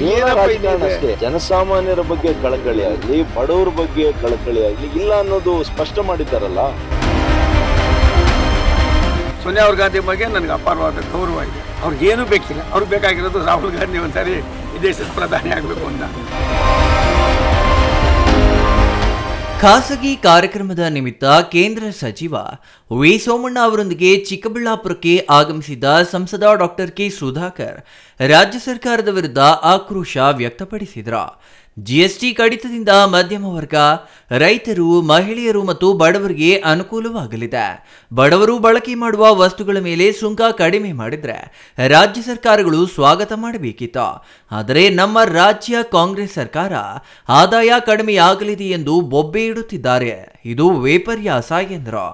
ರಾಜಕಾರಣ ಅಷ್ಟೇ. ಜನಸಾಮಾನ್ಯರ ಬಗ್ಗೆ ಕಳಕಳಿ ಆಗ್ಲಿ ಬಡವರ ಬಗ್ಗೆ ಕಳಕಳಿ ಆಗ್ಲಿ ಇಲ್ಲ ಅನ್ನೋದು ಸ್ಪಷ್ಟ ಮಾಡಿದ್ದಾರಲ್ಲ? ಸೋನಿಯಾ ಅವ್ರ ಗಾಂಧಿ ಬಗ್ಗೆ ನನಗೆ ಅಪಾರವಾದ ಗೌರವ ಇದೆ. ಅವ್ರಿಗೇನು ಬೇಕಿಲ್ಲ. ಅವ್ರಿಗೆ ಬೇಕಾಗಿರೋದು ರಾಹುಲ್ ಗಾಂಧಿ ಒಂದ್ಸರಿ ಈ ದೇಶದ ಪ್ರಧಾನಿ ಆಗಬೇಕು ಅಂತ. ಖಾಸಗಿ ಕಾರ್ಯಕ್ರಮದ ನಿಮಿತ್ತ ಕೇಂದ್ರ ಸಚಿವ ವಿ ಸೋಮಣ್ಣ ಅವರೊಂದಿಗೆ ಚಿಕ್ಕಬಳ್ಳಾಪುರಕ್ಕೆ ಆಗಮಿಸಿದ ಸಂಸದ ಡಾಕ್ಟರ್ ಕೆ ಸುಧಾಕರ್ ರಾಜ್ಯ ಸರ್ಕಾರದ ವಿರುದ್ಧ ಆಕ್ರೋಶ ವ್ಯಕ್ತಪಡಿಸಿದರು. ಜಿಎಸ್ಟಿ ಕಡಿತದಿಂದ ಮಧ್ಯಮ ವರ್ಗ, ರೈತರು, ಮಹಿಳೆಯರು ಮತ್ತು ಬಡವರಿಗೆ ಅನುಕೂಲವಾಗಲಿದೆ. ಬಡವರು ಬಳಕೆ ಮಾಡುವ ವಸ್ತುಗಳ ಮೇಲೆ ಸುಂಕ ಕಡಿಮೆ ಮಾಡಿದ್ರೆ ರಾಜ್ಯ ಸರ್ಕಾರಗಳು ಸ್ವಾಗತ ಮಾಡಬೇಕಿತ್ತು. ಆದರೆ ನಮ್ಮ ರಾಜ್ಯ ಕಾಂಗ್ರೆಸ್ ಸರ್ಕಾರ ಆದಾಯ ಕಡಿಮೆಯಾಗಲಿದೆ ಎಂದು ಬೊಬ್ಬೆ ಇಡುತ್ತಿದ್ದಾರೆ. ಇದು ವೇಪರ್ಯಾಸ ಎಂದರು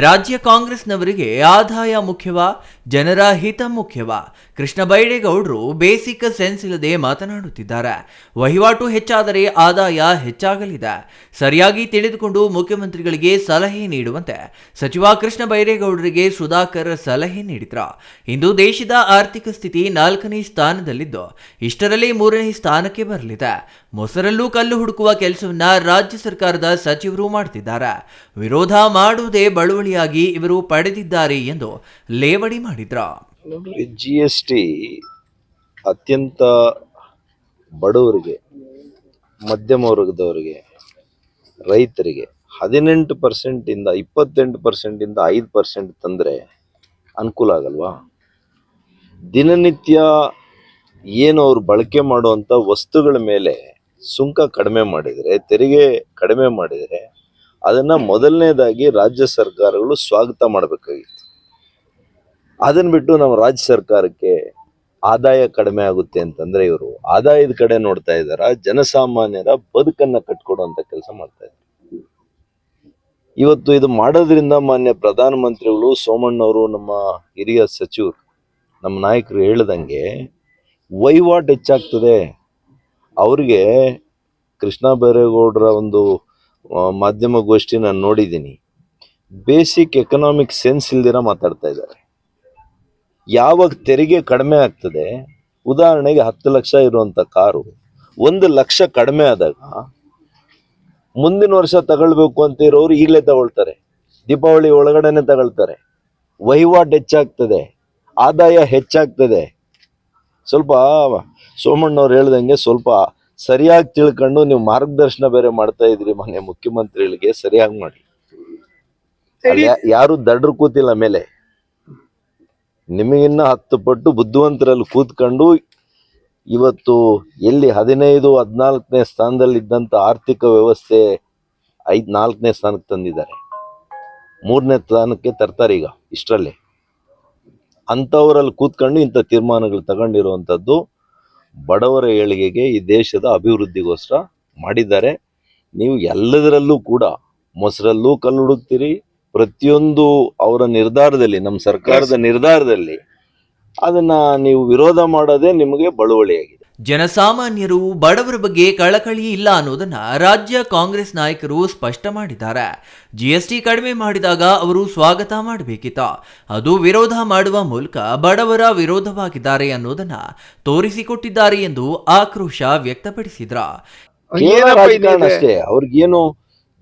ರಾಜ್ಯ ಕಾಂಗ್ರೆಸ್ನವರಿಗೆ ಆದಾಯ ಮುಖ್ಯವಾ? ಜನರ ಹಿತ ಮುಖ್ಯವಾ? ಕೃಷ್ಣ ಬೈರೇಗೌಡರು ಬೇಸಿಕ್ ಸೆನ್ಸ್ ಇಲ್ಲದೆ ಮಾತನಾಡುತ್ತಿದ್ದಾರೆ. ವಹಿವಾಟು ಹೆಚ್ಚಾದರೆ ಆದಾಯ ಹೆಚ್ಚಾಗಲಿದೆ. ಸರಿಯಾಗಿ ತಿಳಿದುಕೊಂಡು ಮುಖ್ಯಮಂತ್ರಿಗಳಿಗೆ ಸಲಹೆ ನೀಡುವಂತೆ ಸಚಿವ ಕೃಷ್ಣ ಬೈರೇಗೌಡರಿಗೆ ಸುಧಾಕರ್ ಸಲಹೆ ನೀಡಿದ್ರು. ಇಂದು ದೇಶದ ಆರ್ಥಿಕ ಸ್ಥಿತಿ ನಾಲ್ಕನೇ ಸ್ಥಾನದಲ್ಲಿದ್ದು, ಇಷ್ಟರಲ್ಲಿ ಮೂರನೇ ಸ್ಥಾನಕ್ಕೆ ಬರಲಿದೆ. ಮೊಸರಲ್ಲೂ ಕಲ್ಲು ಹುಡುಕುವ ಕೆಲಸವನ್ನ ರಾಜ್ಯ ಸರ್ಕಾರದ ಸಚಿವರು ಮಾಡ್ತಿದ್ದಾರೆ. ವಿರೋಧ ಮಾಡುವುದೇ ಬಳುವಳಿಯಾಗಿ ಇವರು ಪಡೆದಿದ್ದಾರೆ ಎಂದು ಲೇವಡಿ ಮಾಡಿದ್ರು. ಜಿ ಎಸ್ ಟಿ ಅತ್ಯಂತ ಬಡವರಿಗೆ, ಮಧ್ಯಮ ವರ್ಗದವರಿಗೆ, ರೈತರಿಗೆ ಹದಿನೆಂಟು ಪರ್ಸೆಂಟಿಂದ ಇಪ್ಪತ್ತೆಂಟು ಪರ್ಸೆಂಟಿಂದ ಐದು ಪರ್ಸೆಂಟ್ ತಂದರೆ ಅನುಕೂಲ ಆಗಲ್ವಾ? ದಿನನಿತ್ಯ ಏನು ಅವ್ರು ಬಳಕೆ ಮಾಡುವಂಥ ವಸ್ತುಗಳ ಮೇಲೆ ಸುಂಕ ಕಡಿಮೆ ಮಾಡಿದರೆ, ತೆರಿಗೆ ಕಡಿಮೆ ಮಾಡಿದರೆ, ಅದನ್ನು ಮೊದಲನೇದಾಗಿ ರಾಜ್ಯ ಸರ್ಕಾರಗಳು ಸ್ವಾಗತ ಮಾಡಬೇಕಾಗಿತ್ತು. ಅದನ್ನ ಬಿಟ್ಟು ನಮ್ಮ ರಾಜ್ಯ ಸರ್ಕಾರಕ್ಕೆ ಆದಾಯ ಕಡಿಮೆ ಆಗುತ್ತೆ ಅಂತಂದ್ರೆ ಇವರು ಆದಾಯದ ಕಡೆ ನೋಡ್ತಾ ಇದಾರ ಜನಸಾಮಾನ್ಯರ ಬದುಕನ್ನ ಕಟ್ಕೊಡುವಂತ ಕೆಲಸ ಮಾಡ್ತಾ ಇದ್ದಾರೆ. ಇವತ್ತು ಇದು ಮಾಡೋದ್ರಿಂದ ಮಾನ್ಯ ಪ್ರಧಾನಮಂತ್ರಿಗಳು, ಸೋಮಣ್ಣವರು, ನಮ್ಮ ಹಿರಿಯ ಸಚಿವರು, ನಮ್ಮ ನಾಯಕರು ಹೇಳ್ದಂಗೆ ವಹಿವಾಟು ಹೆಚ್ಚಾಗ್ತದೆ. ಅವ್ರಿಗೆ ಕೃಷ್ಣ ಬೈರೇಗೌಡರ ಒಂದು ಮಾಧ್ಯಮ ಗೋಷ್ಠಿ ನಾನು ನೋಡಿದ್ದೀನಿ. ಬೇಸಿಕ್ ಎಕನಾಮಿಕ್ ಸೆನ್ಸ್ ಇಲ್ದಿರ ಮಾತಾಡ್ತಾ ಇದ್ದಾರೆ. ಯಾವಾಗ ತೆರಿಗೆ ಕಡಿಮೆ ಆಗ್ತದೆ, ಉದಾಹರಣೆಗೆ ಹತ್ತು ಲಕ್ಷ ಇರುವಂಥ ಕಾರು, ಒಂದು ಲಕ್ಷ ಕಡಿಮೆ ಆದಾಗ ಮುಂದಿನ ವರ್ಷ ತಗೊಳ್ಬೇಕು ಅಂತ ಇರೋರು ಈಗಲೇ ತಗೊಳ್ತಾರೆ. ದೀಪಾವಳಿ ಒಳಗಡೆನೆ ತಗೊಳ್ತಾರೆ. ವಹಿವಾಟು ಹೆಚ್ಚಾಗ್ತದೆ. ಆದಾಯ ಹೆಚ್ಚಾಗ್ತದೆ. ಸ್ವಲ್ಪ ಸೋಮಣ್ಣವ್ರು ಹೇಳ್ದಂಗೆ ಸ್ವಲ್ಪ ಸರಿಯಾಗಿ ತಿಳ್ಕೊಂಡು ನೀವು ಮಾರ್ಗದರ್ಶನ ಬೇರೆ ಮಾಡ್ತಾ ಇದ್ರಿ ಮನೆ ಮುಖ್ಯಮಂತ್ರಿಗಳಿಗೆ ಸರಿಯಾಗಿ ಮಾಡಿ ಯಾರು ದಡ್ರು ಕೂತಿಲ್ಲ ಮೇಲೆ. ನಿಮಗಿನ್ನ ಹತ್ತು ಪಟ್ಟು ಬುದ್ಧಿವಂತರಲ್ಲಿ ಕೂತ್ಕೊಂಡು ಇವತ್ತು ಎಲ್ಲಿ ಹದಿನೈದು ಹದಿನಾಲ್ಕನೇ ಸ್ಥಾನದಲ್ಲಿ ಇದ್ದಂತ ಆರ್ಥಿಕ ವ್ಯವಸ್ಥೆ ಐದ್ ನಾಲ್ಕನೇ ಸ್ಥಾನಕ್ಕೆ ತಂದಿದ್ದಾರೆ. ಮೂರನೇ ಸ್ಥಾನಕ್ಕೆ ತರ್ತಾರೆ ಈಗ ಇಷ್ಟರಲ್ಲಿ. ಅಂಥವರಲ್ಲಿ ಕೂತ್ಕೊಂಡು ಇಂಥ ತೀರ್ಮಾನಗಳು ತಗೊಂಡಿರುವಂಥದ್ದು ಬಡವರ ಏಳಿಗೆಗೆ ಈ ದೇಶದ ಅಭಿವೃದ್ಧಿಗೋಸ್ಕರ ಮಾಡಿದ್ದಾರೆ. ನೀವು ಎಲ್ಲದರಲ್ಲೂ ಕೂಡ ಮೊಸರಲ್ಲೂ ಕಲ್ಲು ಹುಡುಕ್ತೀರಿ ಪ್ರತಿಯೊಂದು ಅವರ ನಿರ್ಧಾರದಲ್ಲಿ ನಮ್ಮ ಸರ್ಕಾರದ ನಿರ್ಧಾರದಲ್ಲಿ ಅದನ್ನು ನೀವು ವಿರೋಧ ಮಾಡೋದೇ ನಿಮಗೆ ಬಳುವಳಿಯಾಗಿದೆ. ಜನಸಾಮಾನ್ಯರು ಬಡವರ ಬಗ್ಗೆ ಕಳಕಳಿ ಇಲ್ಲ ಅನ್ನೋದನ್ನ ರಾಜ್ಯ ಕಾಂಗ್ರೆಸ್ ನಾಯಕರು ಸ್ಪಷ್ಟ ಮಾಡಿದ್ದಾರೆ. ಜಿಎಸ್ಟಿ ಕಡಿಮೆ ಮಾಡಿದಾಗ ಅವರು ಸ್ವಾಗತ ಮಾಡಬೇಕಿತ್ತ. ಅದು ವಿರೋಧ ಮಾಡುವ ಮೂಲಕ ಬಡವರ ವಿರೋಧವಾಗಿದ್ದಾರೆ ಅನ್ನೋದನ್ನ ತೋರಿಸಿಕೊಟ್ಟಿದ್ದಾರೆ ಎಂದು ಆಕ್ರೋಶ ವ್ಯಕ್ತಪಡಿಸಿದ್ರ. ಅವ್ರಿಗೇನು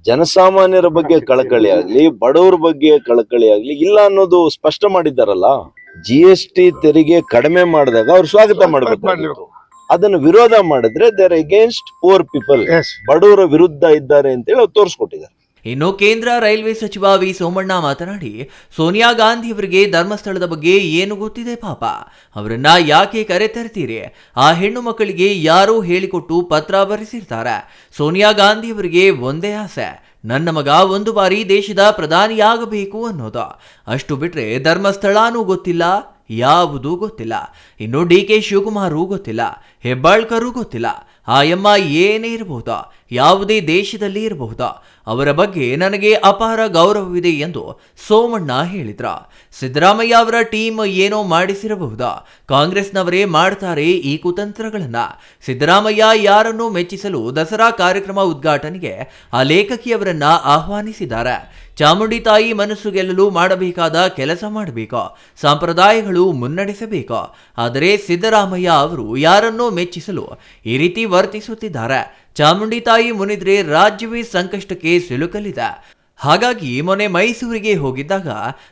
ಜನಸಾಮಾನ್ಯರ ಬಗ್ಗೆ ಕಳಕಳಿ ಆಗ್ಲಿ ಬಡವರ ಬಗ್ಗೆ ಕಳಕಳಿ ಆಗ್ಲಿ ಇಲ್ಲ ಅನ್ನೋದು ಸ್ಪಷ್ಟ ಮಾಡಿದ್ದಾರಲ್ಲ? ಜಿ ಎಸ್ ಟಿ ತೆರಿಗೆ ಕಡಿಮೆ ಮಾಡಿದಾಗ ಅವ್ರು ಸ್ವಾಗತ ಮಾಡಬೇಕು ಅದನ್ನು ವಿರೋಧ ಮಾಡಿದ್ರೆ ದೇರ್ ಅಗೇನ್ಸ್ಟ್ ಪೂರ್ ಪೀಪಲ್ ಬಡವರ ವಿರುದ್ಧ ಇದ್ದಾರೆ ಅಂತೇಳಿ ಅವ್ರು ತೋರಿಸ್ಕೊಟ್ಟಿದ್ದಾರೆ. ಇನ್ನು ಕೇಂದ್ರ ರೈಲ್ವೆ ಸಚಿವ ವಿ ಸೋಮಣ್ಣ ಮಾತನಾಡಿ ಸೋನಿಯಾ ಗಾಂಧಿ ಅವರಿಗೆ ಧರ್ಮಸ್ಥಳದ ಬಗ್ಗೆ ಏನು ಗೊತ್ತಿದೆ ಪಾಪ? ಅವರನ್ನ ಯಾಕೆ ಕರೆ ತರ್ತೀರಿ? ಆ ಹೆಣ್ಣು ಮಕ್ಕಳಿಗೆ ಯಾರೋ ಹೇಳಿಕೊಟ್ಟು ಪತ್ರ ಬರೆಸಿರ್ತಾರೆ. ಸೋನಿಯಾ ಗಾಂಧಿ ಅವರಿಗೆ ಒಂದೇ ಆಸೆ. ನನ್ನ ಮಗ ಒಂದು ಬಾರಿ ದೇಶದ ಪ್ರಧಾನಿಯಾಗಬೇಕು ಅನ್ನೋದು. ಅಷ್ಟು ಬಿಟ್ರೆ ಧರ್ಮಸ್ಥಳನೂ ಗೊತ್ತಿಲ್ಲ? ಯಾವುದೂ ಗೊತ್ತಿಲ್ಲ. ಇನ್ನು ಡಿ ಕೆ ಶಿವಕುಮಾರೂ ಗೊತ್ತಿಲ್ಲ. ಹೆಬ್ಬಾಳ್ಕರೂ ಗೊತ್ತಿಲ್ಲ. ಆ ಎಮ್ಮ ಏನೇ ಇರಬಹುದು ಯಾವುದೇ ದೇಶದಲ್ಲಿ ಇರಬಹುದಾ? ಅವರ ಬಗ್ಗೆ ನನಗೆ ಅಪಾರ ಗೌರವವಿದೆ ಎಂದು ಸೋಮಣ್ಣ ಹೇಳಿದ್ರ. ಸಿದ್ದರಾಮಯ್ಯ ಅವರ ಟೀಮ್ ಏನೋ ಮಾಡಿಸಿರಬಹುದಾ? ಕಾಂಗ್ರೆಸ್ನವರೇ ಮಾಡ್ತಾರೆ ಈ ಕುತಂತ್ರಗಳನ್ನ. ಸಿದ್ದರಾಮಯ್ಯ ಯಾರನ್ನು ಮೆಚ್ಚಿಸಲು ದಸರಾ ಕಾರ್ಯಕ್ರಮ ಉದ್ಘಾಟನೆಗೆ ಆ ಲೇಖಕಿಯವರನ್ನ ಆಹ್ವಾನಿಸಿದ್ದಾರೆ ಚಾಮುಂಡಿ ತಾಯಿ ಮನಸ್ಸು ಗೆಲ್ಲಲು ಮಾಡಬೇಕಾದ ಕೆಲಸ ಮಾಡಬೇಕು? ಸಂಪ್ರದಾಯಗಳು ಮುನ್ನಡೆಸಬೇಕು? ಆದರೆ ಸಿದ್ದರಾಮಯ್ಯ ಅವರು ಯಾರನ್ನೂ ಮೆಚ್ಚಿಸಲು ಈ ರೀತಿ ವರ್ತಿಸುತ್ತಿದ್ದಾರೆ. ಚಾಮುಂಡಿ ತಾಯಿ ಮುನಿದ್ರೆ ರಾಜ್ಯವೇ ಸಂಕಷ್ಟಕ್ಕೆ ಸಿಲುಕಲಿದೆ. ಹಾಗಾಗಿ ಮೊನ್ನೆ ಮೈಸೂರಿಗೆ ಹೋಗಿದ್ದಾಗ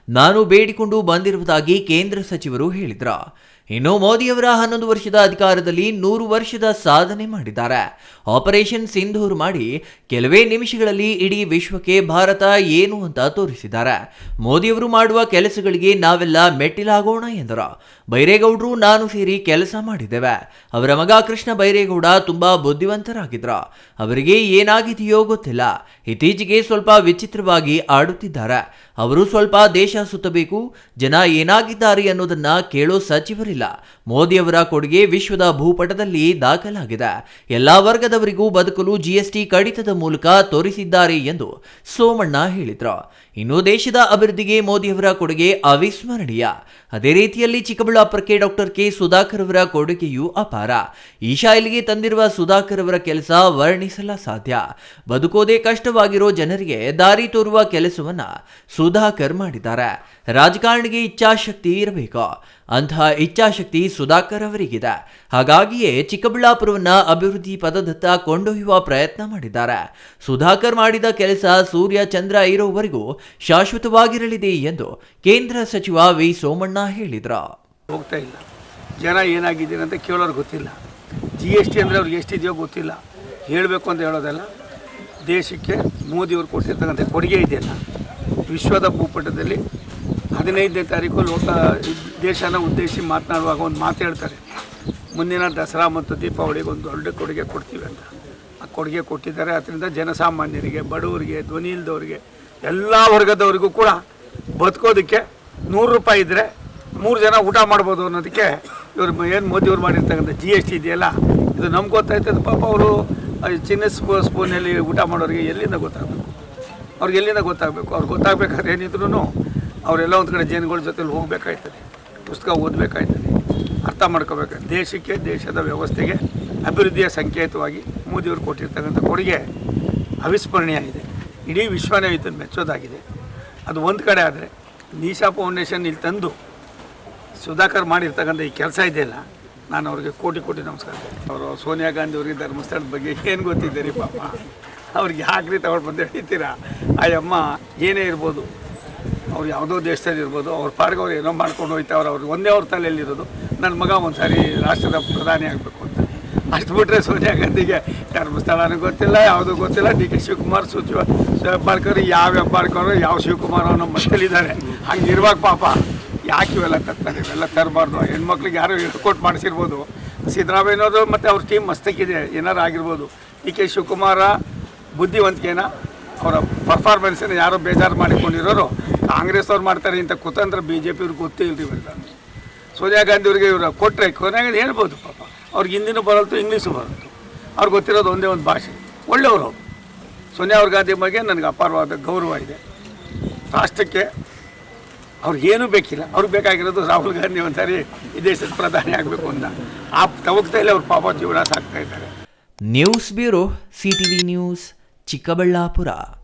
ನಾನು ಬೇಡಿಕೊಂಡು ಬಂದಿರುವುದಾಗಿ ಕೇಂದ್ರ ಸಚಿವರು ಹೇಳಿದ್ರು. ಇನ್ನು ಮೋದಿಯವರ ಹನ್ನೊಂದು ವರ್ಷದ ಅಧಿಕಾರದಲ್ಲಿ ನೂರು ವರ್ಷದ ಸಾಧನೆ ಮಾಡಿದ್ದಾರೆ. ಆಪರೇಷನ್ ಸಿಂಧೂರ್ ಮಾಡಿ ಕೆಲವೇ ನಿಮಿಷಗಳಲ್ಲಿ ಇಡೀ ವಿಶ್ವಕ್ಕೆ ಭಾರತ ಏನು ಅಂತ ತೋರಿಸಿದ್ದಾರೆ. ಮೋದಿಯವರು ಮಾಡುವ ಕೆಲಸಗಳಿಗೆ ನಾವೆಲ್ಲ ಮೆಟ್ಟಿಲಾಗೋಣ ಎಂದರು. ಬೈರೇಗೌಡರು ನಾನು ಸೇರಿ ಕೆಲಸ ಮಾಡಿದ್ದೇವೆ. ಅವರ ಮಗ ಕೃಷ್ಣ ಬೈರೇಗೌಡ ತುಂಬಾ ಬುದ್ಧಿವಂತರಾಗಿದ್ರು. ಅವರಿಗೆ ಏನಾಗಿದೆಯೋ ಗೊತ್ತಿಲ್ಲ. ಇತ್ತೀಚೆಗೆ ಸ್ವಲ್ಪ ವಿಚಿತ್ರವಾಗಿ ಆಡುತ್ತಿದ್ದಾರೆ. ಅವರು ಸ್ವಲ್ಪ ದೇಶ ಸುತ್ತಬೇಕು, ಜನ ಏನಾಗಿದ್ದಾರೆ ಅನ್ನೋದನ್ನ ಕೇಳೋ ಸಚಿವರಿಲ್ಲ. ಮೋದಿಯವರ ಕೊಡುಗೆ ವಿಶ್ವದ ಭೂಪಟದಲ್ಲಿ ದಾಖಲಾಗಿದೆ. ಎಲ್ಲಾ ವರ್ಗದವರಿಗೂ ಬದುಕಲು ಜಿಎಸ್ಟಿ ಕಡಿತದ ಮೂಲಕ ತೋರಿಸಿದ್ದಾರೆ ಎಂದು ಸೋಮಣ್ಣ ಹೇಳಿದ್ರು. ಇನ್ನು ದೇಶದ ಅಭಿವೃದ್ಧಿಗೆ ಮೋದಿಯವರ ಕೊಡುಗೆ ಅವಿಸ್ಮರಣೀಯ. ಅದೇ ರೀತಿಯಲ್ಲಿ ಚಿಕ್ಕಬಳ್ಳಾಪುರಕ್ಕೆ ಡಾಕ್ಟರ್ ಕೆ ಸುಧಾಕರ್ ಅವರ ಕೊಡುಗೆಯೂ ಅಪಾರ. ಈ ಶಾಲೆಗೆ ತಂದಿರುವ ಸುಧಾಕರ್ ಅವರ ಕೆಲಸ ವರ್ಣಿಸಲ ಸಾಧ್ಯ. ಬದುಕೋದೇ ಕಷ್ಟವಾಗಿರೋ ಜನರಿಗೆ ದಾರಿ ತೋರುವ ಕೆಲಸವನ್ನ ಸುಧಾಕರ್ ಮಾಡಿದ್ದಾರೆ. ರಾಜಕಾರಣಿಗೆ ಇಚ್ಛಾಶಕ್ತಿ ಇರಬೇಕು. ಅಂತಹ ಇಚ್ಛಾಶಕ್ತಿ ಸುಧಾಕರ್ ಅವರಿಗಿದೆ. ಹಾಗಾಗಿಯೇ ಚಿಕ್ಕಬಳ್ಳಾಪುರವನ್ನು ಅಭಿವೃದ್ಧಿ ಪದದತ್ತ ಕೊಂಡೊಯ್ಯುವ ಪ್ರಯತ್ನ ಮಾಡಿದ್ದಾರೆ. ಸುಧಾಕರ್ ಮಾಡಿದ ಕೆಲಸ ಸೂರ್ಯ ಚಂದ್ರ ಇರೋವರೆಗೂ ಶಾಶ್ವತವಾಗಿರಲಿದೆ ಎಂದು ಕೇಂದ್ರ ಸಚಿವ ವಿ ಸೋಮಣ್ಣ ಹೇಳಿದರು. ಹೋಗ್ತಾ ಇಲ್ಲ. ಜನ ಏನಾಗಿದ್ದೀರ ಅಂತ ಕೇಳೋರು ಗೊತ್ತಿಲ್ಲ. ಜಿ ಎಸ್ ಟಿ ಅಂದರೆ ಅವ್ರಿಗೆ ಎಷ್ಟಿದೆಯೋ ಗೊತ್ತಿಲ್ಲ. ಹೇಳಬೇಕು ಅಂತ ಹೇಳೋದಲ್ಲ. ದೇಶಕ್ಕೆ ಮೋದಿಯವರು ಕೊಟ್ಟಿರ್ತಕ್ಕಂಥ ಕೊಡುಗೆ ಇದೆಯಲ್ಲ. ವಿಶ್ವದ ಭೂಪಟದಲ್ಲಿ ಹದಿನೈದನೇ ತಾರೀಕು ಲೋಕ ದೇಶನ ಉದ್ದೇಶಿಸಿ ಮಾತನಾಡುವಾಗ ಒಂದು ಮಾತು ಹೇಳ್ತಾರೆ. ಮುಂದಿನ ದಸರಾ ಮತ್ತು ದೀಪಾವಳಿಗೆ ಒಂದು ದೊಡ್ಡ ಕೊಡುಗೆ ಕೊಡ್ತೀವಿ ಅಂತ. ಆ ಕೊಡುಗೆ ಕೊಟ್ಟಿದ್ದಾರೆ. ಅದರಿಂದ ಜನಸಾಮಾನ್ಯರಿಗೆ, ಬಡವರಿಗೆ, ಧ್ವನಿ ಇಲ್ದವ್ರಿಗೆ ಎಲ್ಲ ವರ್ಗದವರಿಗೂ ಕೂಡ ಬದುಕೋದಕ್ಕೆ ನೂರು ರೂಪಾಯಿ ಇದ್ದರೆ ಮೂರು ಜನ ಊಟ ಮಾಡ್ಬೋದು ಅನ್ನೋದಕ್ಕೆ ಇವರು ಏನು ಮೋದಿಯವ್ರು ಮಾಡಿರ್ತಕ್ಕಂಥ ಜಿ ಎಸ್ ಟಿ ಇದೆಯಲ್ಲ, ಇದು ನಮ್ಗೆ ಗೊತ್ತಾಯ್ತದೆ ಪಾಪ ಅವರು ಚಿನ್ನ ಸ್ಪೂ, ಸ್ಪೂನಲ್ಲಿ ಊಟ ಮಾಡೋರಿಗೆ ಎಲ್ಲಿಂದ ಗೊತ್ತಾಗಬೇಕು? ಅವ್ರಿಗೆ ಎಲ್ಲಿಂದ ಗೊತ್ತಾಗಬೇಕು? ಅವ್ರಿಗೆ ಗೊತ್ತಾಗಬೇಕಾದ್ರೆ ಏನಿದ್ರು ಅವರೆಲ್ಲ ಒಂದು ಕಡೆ ಜೈನ್ಗಳ ಜೊತೆಲಿ ಹೋಗಬೇಕಾಯ್ತದೆ. ಪುಸ್ತಕ ಓದಬೇಕಾಯ್ತದೆ. ಅರ್ಥ ಮಾಡ್ಕೋಬೇಕು. ದೇಶಕ್ಕೆ, ದೇಶದ ವ್ಯವಸ್ಥೆಗೆ ಅಭಿವೃದ್ಧಿಯ ಸಂಕೇತವಾಗಿ ಮೋದಿಯವರು ಕೊಟ್ಟಿರ್ತಕ್ಕಂಥ ಕೊಡುಗೆ ಅವಿಸ್ಮರಣೀಯ ಇದೆ. ಇಡೀ ವಿಶ್ವನೇ ಇದನ್ನು ಮೆಚ್ಚೋದಾಗಿದೆ. ಅದು ಒಂದು ಕಡೆ ಆದರೆ ನೀಶಾ ಫೌಂಡೇಶನ್ ಇಲ್ಲಿ ತಂದು ಸುಧಾಕರ್ ಮಾಡಿರ್ತಕ್ಕಂಥ ಈ ಕೆಲಸ ಇದೆಯಲ್ಲ ನಾನು ಅವ್ರಿಗೆ ಕೋಟಿ ಕೋಟಿ ನಮಸ್ಕಾರ ಅವರು ಸೋನಿಯಾ ಗಾಂಧಿ ಅವರಿಗೆ ಧರ್ಮಸ್ಥಳದ ಬಗ್ಗೆ ಏನು ಗೊತ್ತಿದ್ದೀರಿ ಪಾಪ? ಅವ್ರಿಗೆ ಯಾಕ್ರಿ ತಗೊಂಡು ಬಂದು ಹೇಳ್ತೀರಾ? ಆ ಅಮ್ಮ ಏನೇ ಇರ್ಬೋದು. ಅವ್ರು ಯಾವುದೋ ದೇಶದಲ್ಲಿ ಇರ್ಬೋದು, ಅವ್ರ ಪಾರ್ಗೆ ಅವ್ರು ಏನೋ ಮಾಡ್ಕೊಂಡು ಹೋಯ್ತಾವ್ರು, ಅವ್ರು ಒಂದೇ ಅವ್ರ ತಲೆಯಲ್ಲಿರೋದು. ನನ್ನ ಮಗ ಒಂದ್ಸಾರಿ ರಾಷ್ಟ್ರದ ಪ್ರಧಾನಿ ಆಗಬೇಕು ಅಂತ. ಅಷ್ಟು ಬಿಟ್ಟರೆ ಸೋನಿಯಾ ಗಾಂಧಿಗೆ ಧರ್ಮಸ್ಥಳನೂ ಗೊತ್ತಿಲ್ಲ, ಯಾವುದೂ ಗೊತ್ತಿಲ್ಲ. ಡಿ ಕೆ ಶಿವಕುಮಾರ್, ಸಚಿವ ಪಾರ್ಕರು ಯಾವ ಪಾರ್ಕರು ಯಾವ ಶಿವಕುಮಾರ್ ನಮ್ಮ ಮಕ್ಕಳಿದ್ದಾರೆ ಹಂಗೆ ಇರುವಾಗ ಪಾಪ, ಯಾಕೆ ಇವೆಲ್ಲ ತರ್ತಾರೆ? ಇವೆಲ್ಲ ತರಬಾರ್ದು. ಹೆಣ್ಮಕ್ಳಿಗೆ ಯಾರು ಹೇಳ್ಕೊಟ್ಟು ಮಾಡಿಸಿರ್ಬೋದು. ಸಿದ್ದರಾಮಯ್ಯನವರು ಮತ್ತು ಅವ್ರ ಟೀಮ್ ಮಸ್ತಕ್ಕಿದೆ ಏನಾರು ಆಗಿರ್ಬೋದು. ಡಿ ಕೆ ಶಿವಕುಮಾರ ಬುದ್ಧಿವಂತಿಕೆನ, ಅವರ ಪರ್ಫಾರ್ಮೆನ್ಸನ್ನು ಯಾರೋ ಬೇಜಾರು ಮಾಡಿಕೊಂಡಿರೋರು ಕಾಂಗ್ರೆಸ್ ಅವ್ರು ಮಾಡ್ತಾರೆ ಇಂಥ ಕುತಂತ್ರ ಬಿ ಜೆ ಪಿಯವ್ರಿಗೆ ಗೊತ್ತೇ ಇಲ್ರಿ ಇವ್ರಿಗೆ ಸೋನಿಯಾ ಗಾಂಧಿ ಅವ್ರಿಗೆ ಇವರು ಕೊಟ್ಟರೆ ಕೊನೆಗೆ ಹೇಳ್ಬೋದು ಪಾಪ. ಅವ್ರಿಗೆ ಹಿಂದಿನೂ ಬರಲ್ತು, ಇಂಗ್ಲೀಷು ಬರಲ್ತು. ಅವ್ರಿಗೆ ಗೊತ್ತಿರೋದು ಒಂದೇ ಒಂದು ಭಾಷೆ. ಒಳ್ಳೆಯವರು ಅವರು. ಸೋನಿಯಾ ಅವ್ರ ಗಾಂಧಿ ಬಗ್ಗೆ ನನಗೆ ಅಪಾರವಾದ ಗೌರವ ಇದೆ. ರಾಷ್ಟ್ರಕ್ಕೆ ಅವ್ರಿಗೇನೂ ಬೇಕಿಲ್ಲ. ಅವ್ರಿಗೆ ಬೇಕಾಗಿರೋದು ರಾಹುಲ್ ಗಾಂಧಿ ಒಂದ್ಸಾರಿ ಈ ದೇಶದ ಪ್ರಧಾನಿ ಆಗಬೇಕು ಅಂತ. ಆ ತವಕದಲ್ಲಿ ಅವ್ರ ಪಾಪ ಜೀವನ ಸಾಕ್ತಾ ಇದ್ದಾರೆ. News bureau V news, Chikkaballapur.